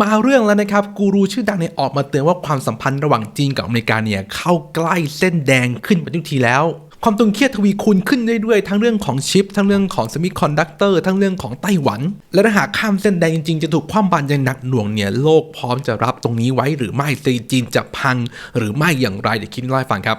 มาเรื่องแล้วนะครับกูรูชื่อดังเนี่ยออกมาเตือนว่าความสัมพันธ์ระหว่างจีนกับอเมริกาเนี่ยเข้าใกล้เส้นแดงขึ้นไปทุกทีแล้วความตึงเครียดทวีคูณขึ้นเรื่อยๆ ทั้งเรื่องของชิป ทั้งเรื่องของเซมิคอนดักเตอร์ ทั้งเรื่องของไต้หวัน และถ้าหากข้ามเส้นแดงจริงๆ จะถูกคว่ำบาตรอย่างหนักหน่วงเนี่ย โลกพร้อมจะรับตรงนี้ไว้หรือไม่เศรษฐกิจจีนจะพัง หรือไม่อย่างไรเดี๋ยวคิดเล่าให้ฟังครับ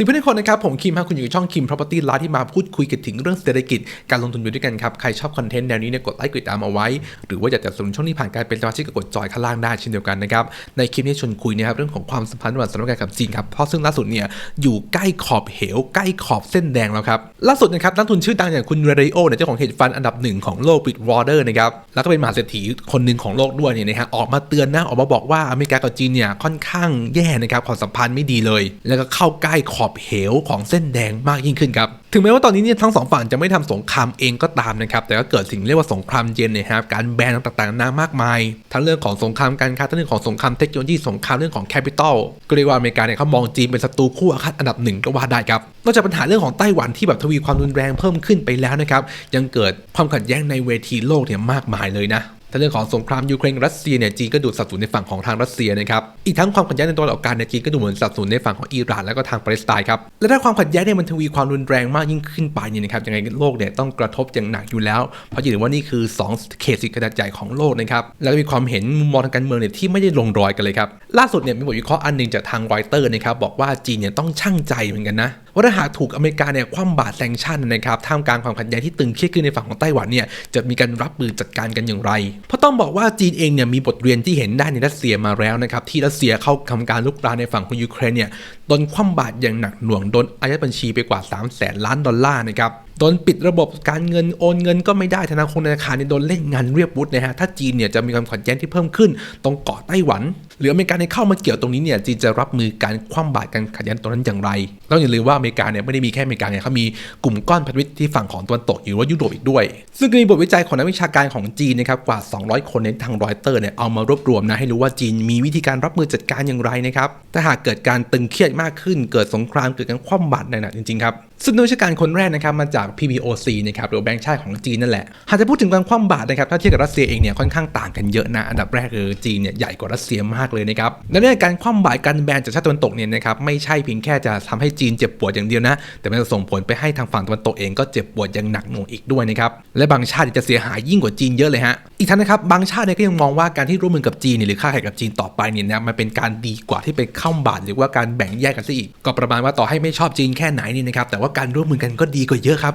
สิ่งเพื่อนทุกคนนะครับ ผมคิมฮะคุณอยู่กับช่องคิม property live ที่มาพูดคุยกันถึงเรื่องเศรษฐกิจการลงทุนอยู่ด้วยกันครับ ใครชอบคอนเทนต์แนวนี้เนี่ยกดไลค์กดติดตามเอาไว้ หรือว่าอยากจะสนับสนุนช่องนี้ผ่านการเป็นสมาชิกก็กดจอยข้างล่างได้เช่นเดียวกันนะครับ ในคลิปนี้ชวนคุยนะครับเรื่องของความสัมพันธ์ระหว่างสหรัฐอเมริกากับจีนครับเพราะซึ่งล่าสุดเนี่ยอยู่ใกล้ขอบเหว ใกล้ขอบเส้นแดงแล้วครับล่าสุดนะครับนักทุนชื่อดังอย่างคุณเรเดโอเนี่ยเจ้าของเฮดฟันอันดับหนึ่งของโลกบิตวอเตอร์นะครับแล้วก็เป็นมหาเศรษฐีคนหนึ่งของโลกด้วยเนี่ยนะฮะออกมาเตือนนะออกมาบอกว่าอเมริกากับจีนเนี่ยค่อนข้างแย่นะครับความสัมพันธ์ไม่ดีเลย แล้วก็เข้าใกล้ขอบเหวของเส้นแดงมากยิ่งขึ้นครับ ถึงแม้ว่าตอนนี้เนี่ยทั้งสองฝั่งจะไม่ทำสงครามเองก็ตามนะครับ แต่ก็เกิดสิ่งเรียกว่าสงครามเย็นนะครับ การแบนต่างๆนานามากมาย ทั้งเรื่องของสงครามการค้า ทั้งเรื่องของสงครามเทคโนโลยี สงครามเรื่องของแคปิตอล ก็เรียกว่าอเมริกาเนี่ยเขามองจีนเป็นศัตรูคู่อาฆาตอันดับหนึ่งก็ว่าได้ครับ นอกจากปัญหาเรื่องของไต้หวันที่แบบทวีความรุนแรงเพิ่มขึ้นไปแล้วนะครับ ยังเกิดความขัดแย้งในเวทีโลกเนี่ยมากมายเลยนะ ถ้าเรื่องของสงครามยูเครนรัสเซียเนี่ยจีนก็ดูสับสนในฝั่งของทางรัสเซียนะครับอีกทั้งความขัดแย้งในตัวออกการเนี่ยจีนก็ดูเหมือนสับสนในฝั่งของอิหร่านแล้วก็ทางปาเลสไตน์ครับและถ้าความขัดแย้งเนี่ยมันทวีความรุนแรงมากยิ่งขึ้นไปเนี่ยนะครับยังไงโลกเนี่ยต้องกระทบอย่างหนักอยู่แล้ว เพราะอย่าลืมว่านี่คือ2เขตสิทธิขนาดใหญ่ของโลกนะครับแล้วก็มีความเห็นมุมมองทางการเมืองเนี่ยที่ไม่ได้ลงรอยกันเลยครับล่าสุดเนี่ยมีบทวิเคราะห์อันหนึ่งจากทางรอยเตอร์นะครับบอกว่าจีนเนี่ยต้องชั่งใจเหมือนกันนะว่าถ้าหากถูกอเมริกาเนี่ยคว่ำบาตรแซงชั่นนะครับท่ามกลางความขัดแย้งที่ตึงเครียดขึ้นในฝั่งของไต้หวันเนี่ยจะมีการรับมือจัดการกันอย่างไร เพราะต้องบอกว่าจีนเองเนี่ยมีบทเรียนที่เห็นได้ในรัสเซียมาแล้วนะครับที่รัสเซียเข้าทำการลุกรานในฝั่งของยูเครนเนี่ยโดนคว่ำบาตรอย่างหนักหน่วงโดนอายัดบัญชีไปกว่า 3 0 0แสนล้านดอลลาร์นะครับ โดนปิดระบบการเงินโอนเงินก็ไม่ได้ธนาคารธนาคารเนี่ยโดนเล่นงานเรียบวุฒินะฮะถ้าจีนเนี่ยจะมีความขัดแย้งที่เพิ่มขึ้นตรงเกาะไต้หวัน หรืออเมริกาเนี่ยเข้ามาเกี่ยวตรงนี้เนี่ยจีนจะรับมือการคว่ำบาตรการขัดแย้งตรงนั้นอย่างไรต้องอย่าลืมว่าอเมริกาเนี่ยไม่ได้มีแค่อเมริกาเนี่ยเขามีกลุ่มก้อนพันธมิตรที่ฝั่งของตะวันตกหรือว่ายุโรปอีกด้วย ซึ่งมีบทวิจัยของนักวิชาการของจีนนะครับกว่า 200 คนในทางรอยเตอร์เนี่ยเอามารวบรวมนะให้รู้ว่าจีนมีวิธีการรับมือจัดการอย่างไรนะครับถ้าหากเกิดการตึงเครียดมากขึ้น เกิดสงครามเกิดการคว่ำบาตรหนักจริงๆครับซึ่งนักวิชาการคนแรกนะครับมาจาก PBOC นะครับหรือแบงก์ชาติของจีนนั่นแหละ หากจะพูดถึงการคว่ำบาตรนะครับถ้าเทียบกับรัสเซียเองเนี่ยค่อนข้างต่างกันเยอะนะอันดับแรกคือจีนเนี่ยใหญ่กว่ารัสเซียมากเลยนะครับและในการคว่ำบาตรการแบนจากชาติตะวันตกเนี่ยนะครับไม่ใช่เพียงแค่จะทำให้จีนเจ็บปวดอย่างเดียวนะ แต่มันจะส่งผลไปให้ทางฝั่งตะวันตกเองก็เจ็บปวดอย่างหนักหน่วงอีกด้วยนะครับและบางชาติจะเสียหายยิ่งกว่าจีนเยอะเลยฮะอีกทั้งนะครับบางชาติเนี่ยก็ยังมองว่าการที่ร่วมมือกับจีนหรือค้าขายกับจีนต่อไปเนี่ยนะมันเป็นการดีกว่าที่ไปเข้าบาตรหรือว่าการแบ่งแยกกันซะอีก ก็ประมาณว่าต่อให้ไม่ชอบจีนแค่ไหนนี่นะครับแต่ว่าการร่วมมือกันก็ดีกว่าเยอะครับ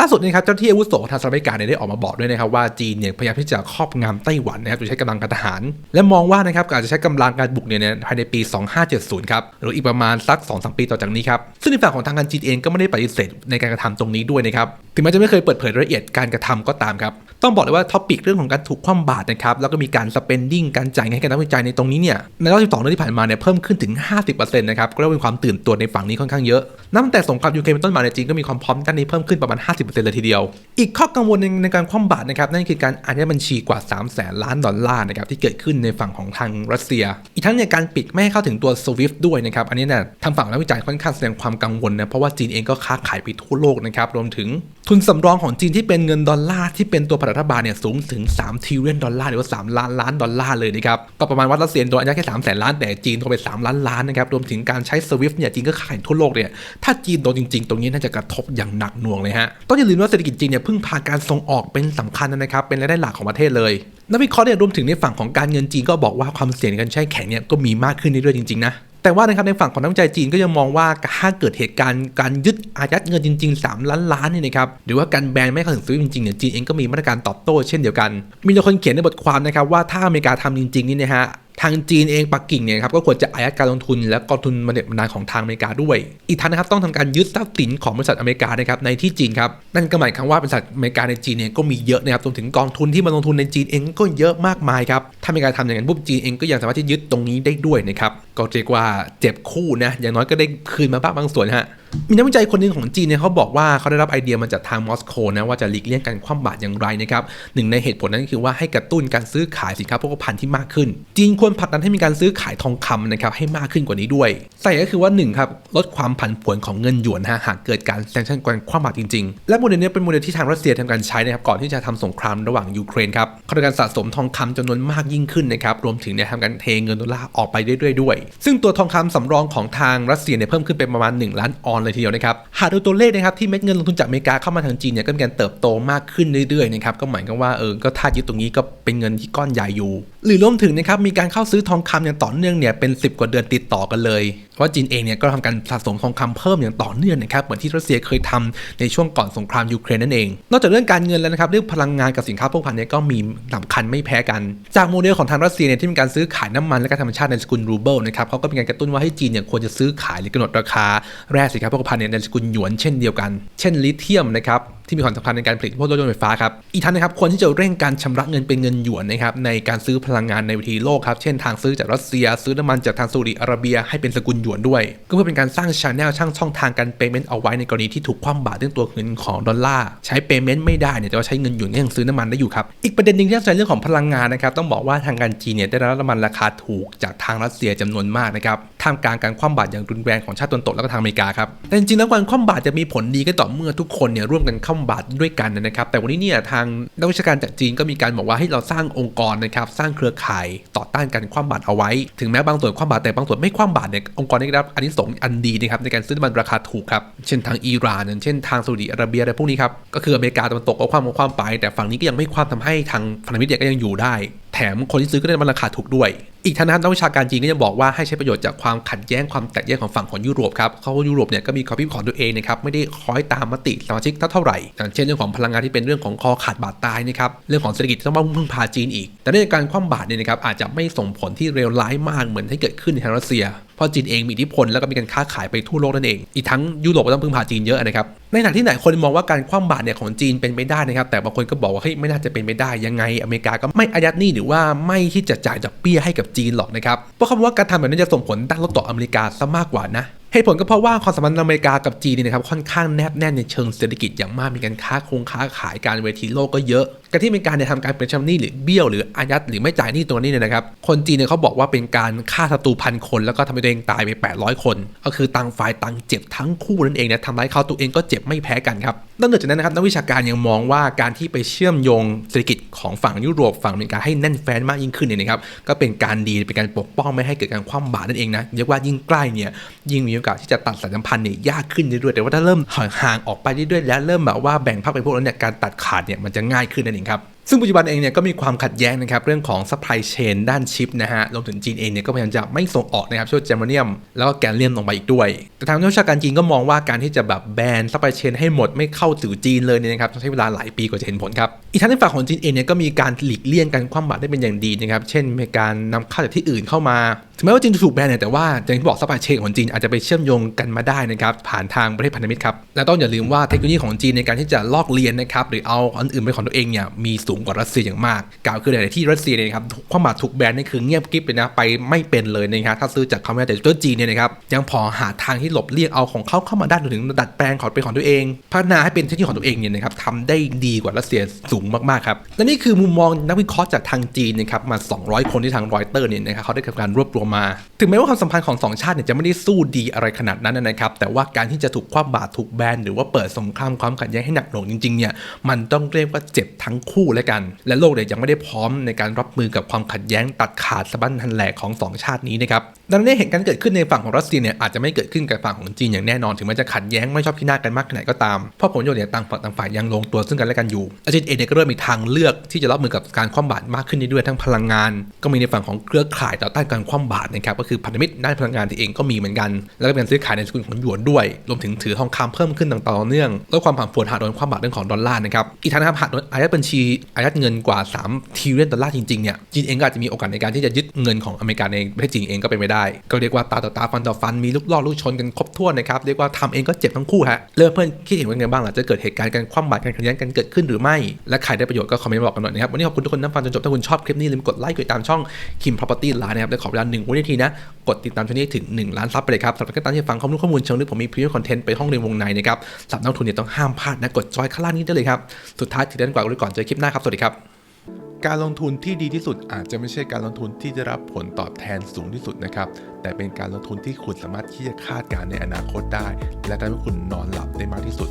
ล่าสุดนะครับเจ้าที่อาวุโสทางสหรัฐอเมริกาเนี่ยได้ออกมาบอกด้วยนะครับว่าจีนเนี่ยพยายามที่จะครอบงำไต้หวันนะครับโดยใช้กำลังการทหาร และมองว่านะครับอาจจะใช้กำลังการบุกเนี่ยภายในปี 2570 ครับหรืออีกประมาณสัก 2-3 ปีต่อจากนี้ครับซึ่งในฝั่งของทางการจีนเองก็ไม่ได้ปฏิเสธในการกระทำตรงนี้ด้วยนะครับถึงแม้จะไม่เคยเปิดเผยรายละเอียดการกระทำก็ตามครับต้องบอกเลยว่าท็อปิกเรื่องของการถูกคว่ำบาตรนะครับแล้วก็มีการ spending การจ่ายเงินให้กับนักวิจัยในตรงนี้เนี่ยในรอบ 12 เดือนที่ผ่านมาเนี่ยเพิ่มขึ้นถึง 50%นะครับก็เรียกว่ามีความตื่นตัวในฝั่งนี้ค่อนข้างเยอะนับตั้งแต่สงครามยูเครนเป็นต้นมาในจีนก็มีความพร้อมด้านนี้เพิ่มขึ้นประมาณ 50เลยทีเดียว อีกข้อกังวลนึงในการคว่ำบาตรนะครับนั่นคือการอายัดบัญชีกว่า 3 0 0แสนล้านดอลลาร์นะครับที่เกิดขึ้นในฝั่งของทางรัสเซีย อีกทั้งในการปิดไม่ให้เข้าถึงตัว SWIFT ด้วยนะครับอันนี้เนี่ยทางฝั่งนักวิจัยค่อนข้างแสดงความกังวลนะเพราะว่าจีนเองก็ค้าขายไปทั่วโลกนะครับรวมถึงทุนสำรองของจีนที่เป็นเงินดอลลาร์ที่เป็นตัวพันธรัฐบาลเนี่ยสูงถึง3ทริลเลียนดอลลาร์หรือว่า 3 ล้านล้านดอลลาร์เลยนะครับก็ประมาณว่ารัสเซียโดนอายัดแค่3แสนล้านแต่จีนโดนไป3ล้านล้านนะครับรวมถึงการใช้ SWIFT เนี่ยจีนก็ขายทั่วโลกเนี่ยถ้าจีนโดนจริงๆ ตรงนี้น่าจะกระทบอย่างหนักหน่วงเลยฮะต้องอย่าลืมว่าเศรษฐกิจจีนเนี่ยพึ่งพาการส่งออกเป็นสำคัญนะครับ เป็นรายได้หลักของประเทศเลย นักวิเคราะห์เนี่ยรวมถึงในฝั่งของการเงินจีนก็บอกว่าความเสี่ยงการใช้แข็งเนี่ยก็มีมากขึ้นเรื่อยๆจริงๆนะแต่ว่านะครับในฝั่งของนักวิจัยจีนก็ยังมองว่าถ้าเกิดเหตุการณ์การยึดอายัดเงินจริง ๆ 3 ล้านล้านนี่นะครับหรือว่าการแบนไม่เข้าถึงสวิฟจริงๆเนี่ยจีนเองก็มีมาตรการตอบโต้เช่นเดียวกัน มีคนเขียนในบทความนะครับว่าถ้าอเมริกาทำจริงๆนี่นะฮะ ทางจีนเองปักกิ่งเนี่ยครับก็ควรจะอายัดการลงทุนและกองทุนมันเด็ดมันาลของทางอเมริกาด้วย อีกทั้งนะครับต้องทำการยึดทรัพย์สินของบริษัทอเมริกานะครับในที่จีนครับนั่นก็หมายความว่าบริษัทอเมริกาในจีนเนี่ยก็มีเยอะนะครับรวมถึงกองทุนที่มาลงทุนในจีนเองก็เยอะมากมายครับถ้าอเมริกาทำอย่างนั้นปุ๊บจีนเองก็ยังสามารถที่ยึดตรงนี้ได้ด้วยนะครับก็เรียกว่าเจ็บคู่นะอย่างน้อยก็ได้คืนมาบ้างบางส่วนฮะ มีนักวิจัยคนหนึ่งของจีนเนี่ยเขาบอกว่าเขาได้รับไอเดียมาจากทางมอสโกนะว่าจะหลีกเลี่ยงการคว่ำบาตรอย่างไรนะครับหนึ่งในเหตุผลนั้นคือว่าให้กระตุ้นการซื้อขายสินค้าโภคภัณฑ์ที่มากขึ้น จีนควรผลักดันให้มีการซื้อขายทองคำนะครับให้มากขึ้นกว่านี้ด้วยใส่ก็คือว่าหนึ่งครับลดความผันผวนของเงินหยวนนะฮะหากเกิดการแซงชั่นการคว่ำบาตรจริง ๆ และโมเดลนี้เป็นโมเดลที่ทางรัสเซียทำการใช้นะครับก่อนที่จะทำสงครามระหว่างยูเครนครับเขาทำการสะสมทองคำจำนวนมากยิ่งขึ้นนะครับรวมถึงเนี่ยทำการเทเงินดอลลาร์ออกไปเรื่อยๆด้วย ซึ่งตัวทองคำสำรองของทางรัสเซียเนี่ยเพิ่มขึ้นเป็นประมาณ 1 ล้านออนเลยทีเดียวนะครับ หากดูตัวเลขนะครับที่เม็ดเงินลงทุนจากอเมริกาเข้ามาทางจีนเนี่ยก็มีการเติบโตมากขึ้นเรื่อยๆนะครับก็หมายความว่าเออก็ถ้ายึดตรงนี้ก็เป็นเงินที่ก้อนใหญ่อยู่ หรือรวมถึงนะครับมีการเข้าซื้อทองคำอย่างต่อเนื่องเนี่ยเป็น 10 กว่าเดือนติดต่อกันเลยเพราะว่าจีนเองเนี่ยก็ทำการสะสมทองคำเพิ่มอย่างต่อเนื่องนะครับเหมือนที่รัสเซียเคยทำในช่วงก่อนสงครามยูเครนนั่นเอง นอกจากเรื่องการเงินแล้วนะครับเรื่องพลังงานกับสินค้าโภคภัณฑ์เนี่ยก็มีสำคัญไม่แพ้กัน จากโมเดลของทางรัสเซียเนี่ยที่มีการซื้อขายน้ำมันและกาซธรรมชาติในสกุลรูเบิลนะครับเขาก็มีการกระตุ้นว่าให้จีนเนี่ยควรจะซื้อขายหรือกำหนดราคาแร่สินค้าโภคภัณฑ์เนี่ยในสกุลหยวนเช่นเดียวกัน เช่นลิเทียมนะครับที่มีความสำคัญในการผลิตพวกรถยนต์ไฟฟ้าครับอีกทั้งนะครับควรที่จะเร่งการชำระเงินเป็นเงินหยวนนะครับในการซื้อพลังงานในเวทีโลกครับเช่นทางซื้อจากรัสเซีย ซื้อน้ำมันจากทางซาอุดิอาระเบียให้เป็นสกุลหยวนด้วย ก็เพื่อเป็นการสร้างช n แนลช่างช่องทางการเปย์เมนต์เอาไว้ในกรณีที่ถูกคว่ำบาตรเรื่องตัวเงินของดอลลาร์ใช้เปย์เมนต์ไม่ได้เนี่ยแต่ว่าใช้เงินหยวนก็ยังซื้อน้ำมันได้อยู่ครับอีกประเด็นหนึ่งที่น่าสนใจเรื่องของพลังงานนะครับต้องบอกว่าทางการจีนเนี่ยได้รับน้ำมันราคาถูกจากทางรัสเซียจำนวนมากนะครับท่ามกลางการคว่ำบาตรอย่างรุนแรงของชาติตะวันตกแล้วก็ทางอเมริกาครับแต่จริงๆแล้วการคว่ำบาตรจะมีผลดีก็ต่อเมื่อทุกคนเนี่ยร่วมกันคว่ำบัตรด้วยกันนะครับ แต่วันนี้เนี่ยทางนักวิชาการจากจีนก็มีการบอกว่าให้เราสร้างองค์กรนะครับสร้างเครือข่ายต่อต้านการคว่ำบาตรเอาไว้ ถึงแม้บางส่วนคว่ำบาตรแต่บางส่วนไม่คว่ำบาตรเนี่ยองค์กรได้รับอันนี้สงอันดีนะครับในการซื้อน้ำมันราคาถูกครับเช่นทางอิหร่านเช่นทางซาอุดิอาระเบียอะไรพวกนี้ครับก็คืออเมริกาตะวันตกก็คว่ำก็คว่ำไป แต่ฝั่งนี้ก็ยังไม่คว่ำทำให้ทางพันธมิตรเดียก็ยังอยู่ได้ แถมคนที่ซื้อก็ได้มันราคาถูกด้วย อีกทางนะครับนักวิชาการจีนก็ยังบอกว่าให้ใช้ประโยชน์จากความขัดแย้งความแตกแยกของฝั่งของยุโรปครับเขาว่ายุโรปเนี่ยก็มีความคิดของตัวเองนะครับไม่ได้คอยตามมติสมาชิกเท่าไหร่อย่างเช่นเรื่องของพลังงานที่เป็นเรื่องของคอขาดบาดตายนะครับเรื่องของเศรษฐกิจที่ต้องมาพึ่งพาจีนอีก แต่ในการคว่ำบาตรเนี่ยนะครับอาจจะไม่ส่งผลที่เลวร้ายมากเหมือนที่เกิดขึ้นในทางรัสเซีย ราะจีนเองมีอิทธิพลแล้วก็มีการค้าขายไปทั่วโลกนั่นเอง อีกทั้งยุโรปก็ต้องพึ่งพาจีนเยอะนะครับ ในขณะที่ไหนคนมองว่าการคว่ำบาตรเนี่ยของจีนเป็นไปได้นะครับ แต่บางคนก็บอกว่าเฮ้ยไม่น่าจะเป็นไปได้ยังไง อเมริกาก็ไม่อายัดหนี้หรือว่าไม่ที่จะจ่ายดอกเบี้ยให้กับจีนหรอกนะครับ เพราะคำว่าการทำแบบนี้จะส่งผลด้านลบต่ออเมริกาซะมากกว่านะ เหตุผลก็เพราะว่าความสัมพันธ์อเมริกากับจีนเนี่ยนะครับค่อนข้างแนบแน่นในเชิงเศรษฐกิจอย่างมากมีการค้าคงค้าขายการเวทีโลกก็เยอะการที่เมริกาเนี่ยทำการเป็นชำนี้หรือเบี้ยวหรืออายัดหรือไม่จ่ายหนี้ตัวนี้เนี่ยนะครับคนจีนเนี่ยเขาบอกว่าเป็นการฆ่าศัตรูพันคน แล้วก็ทำให้ตัวเองตายไป 800 คน ก็คือต่างฝ่ายต่างเจ็บทั้งคู่นั่นเองนะทำร้ายเขาตัวเองก็เจ็บไม่แพ้กันครับนอกจากนั้นนะครับนักวิชาการยังมองว่าการที่ไปเชื่อมโยงเศรษฐกิจ ของฝั่งยุโรปฝั่งอเมริกาให้แน่นแฟ้นมากยิ่งขึ้นเนี่ยนะครับก็เป็นการดีเป็นการปกป้องไม่ให้เกิดการคว่ำบาตรนั่นเองนะเรียกว่ายิ่งใกล้เนี่ยยิ่งมีโอกาสที่จะตัดสายสัมพันธ์เนี่ยยากขึ้นเรื่อยๆแต่ว่าถ้าเริ่มห่างๆออกไปเรื่อยๆแล้วเริ่มแบบว่าแบ่งพรรคเป็นพวกแล้วเนี่ยการตัดขาดเนี่ยมันจะง่ายขึ้นนั่นเองครับซึ่งปัจจุบันเองเนี่ยก็มีความขัดแย้งนะครับเรื่องของ supply chain ด้านชิปนะฮะรวมถึงจีนเองเนี่ยก็พยายามจะไม่ส่งออกนะครับช่วยเจมเนียม แล้วก็แกนเลียมลงไปอีกด้วย แต่ทางนักวิชาการจีนก็มองว่าการที่จะแบบแบน supply chain ให้หมดไม่เข้าสู่จีนเลยเนี่ยนะครับต้องใช้เวลาหลายปีกว่าจะเห็นผลครับ อีกทั้งในฝั่งของจีนเองเนี่ยก็มีการหลีกเลี่ยงการคว่ำบาตรได้เป็นอย่างดีนะครับ เช่นมีการนำเข้าจากที่อื่นเข้ามา ถึงแม้ว่าจีนจะถูกแบนเนี่ยแต่ว่าอย่างที่บอกซัพพลายเชนของจีนอาจจะไปเชื่อมโยงกันมาได้นะครับผ่านทางประเทศพันธมิตรครับ และต้องอย่าลืมว่าเทคโนโลยีของจีนในการที่จะลอกเลียนนะครับหรือเอาอันอื่นเป็นของตัวเองเนี่ยมีสูงกว่ารัสเซียอย่างมาก กล่าวคือในที่รัสเซียเนี่ยครับความบาตรถูกแบนนี่คือเงียบกริบเลยนะไปไม่เป็นเลยนะครับถ้าซื้อจากเขาไม่ได้แต่ตัวจีนเนี่ยนะครับยังพอหาทางที่หลบเลี่ยงเอาของเขาเข้ามาได้รวมถึงดัดแปลงของเป็นของตัวเอง พัฒนาให้เป็นเทคโนโลยีของตัวเองเนี่ยนะครับทำได้ดีกว่ารัสเซียสูงมากๆครับและนี่คือมุมมองนักวิเคราะห์จากทางจีนนะครับมา 200 คนที่ทางรอยเตอร์เนี่ยนะครับเขาได้ทำการรวบรวมมา ถึงแม้ว่าความสัมพันธ์ของสองชาติเนี่ยจะไม่ได้สู้ดีอะไรขนาดนั้นนะครับแต่ว่าการที่จะถูกคว่ำบาตรถูกแบนหรือว่าเปิดสงครามความขัดแย้งให้หนักหน่วงจริงๆเนี่ยมันต้องเรียกว่าเจ็บทั้งคู่แล้วกัน และโลกเนี่ยยังไม่ได้พร้อมในการรับมือกับความขัดแย้งตัดขาดสะบั้นทันแหลกของสองชาตินี้นะครับดังนั้นเหตุการณ์เกิดขึ้นในฝั่งของรัสเซียเนี่ยอาจจะไม่เกิดขึ้นกับฝั่งของจีนอย่างแน่นอนถึงแม้จะขัดแย้งไม่ชอบขี้หน้ากันมากขนาดก็ตามเพราะผลประโยชน์เนี่ยต่างฝั่งต่างฝ่ายยังลงตัวซึ่งกันและกันอยู่อาจารย์เอเนี่ยก็ก็เริ่มมีทางเลือกที่จะรับมือกับการคว่ำบาตรมากขึ้นด้วยทั้งพลังงาน ก็มีในฝั่งของเครือข่ายต่อต้านการคว่ำบาตรนะครับก็คือพันธมิตรด้านพลังงานที่เองก็มีเหมือนกัน แล้วก็เป็นการซื้อขายในสกุลของหยวนด้วย รวมถึงถือทองคำเพิ่มขึ้นต่อเนื่องลดความผันผวนหากโดนคว่ำบาตรเรื่องของดอลลาร์นะครับอีกทั้งนะครับหากโดนอายัดบัญชีอายัดเงินกว่า3ทริลเลียนดอลลาร์จริงๆเนี่ยจีนเองก็อาจจะมีโอกาสในการที่จะยึดเงินของอเมริกาในประเทศจีนเองก็เป็นไปได้ ก็เรียกว่าตาต่อตาฟันต่อฟันมีลูกล่อลูกชนกันครบถ้วนนะครับเรียกว่าทำเองก็เจ็บทั้งคู่ฮะเริ่มเพื่อนคิดเห็นว่าไงบ้างหลังจะเกิดเหตุการณ์การคว่ำบาตรการขัดแย้งกันเกิดขึ้นหรือไม่ และใครได้ประโยชน์ก็คอมเมนต์บอกกันหน่อยนะครับ วันนี้ขอบคุณทุกคนที่ฟังจนจบ ถ้าคุณชอบคลิปนี้อย่าลืมกดไลค์กดติดตามช่อง Kim Property ร้านนะครับและขอเวลาหนึ่งวินาทีนะ กดติดตามช่องนี้ถึง 1 ล้านซับไปเลยครับสำหรับการที่ฟังข้อมูลข้อมูลเชิงลึกผมมีพรีเมียมคอนเทนต์ไปห้องเรียนวงในนะครับสำหรับนักทุนเนี่ยต้องห้ามพลาดนะกดจอยข้างล่างนี้ได้เลยครับสุดท้ายถึงด้านกว่ากันไว้ก่อนเจอคลิปหน้าครับสวัสดีครับการลงทุนที่ดีที่สุดอาจจะไม่ใช่การลงทุนที่จะรับผลตอบแทนสูงที่สุดนะครับ แต่เป็นการลงทุนที่คุณสามารถที่จะคาดการณ์ในอนาคตได้ และทำให้คุณนอนหลับได้มากที่สุด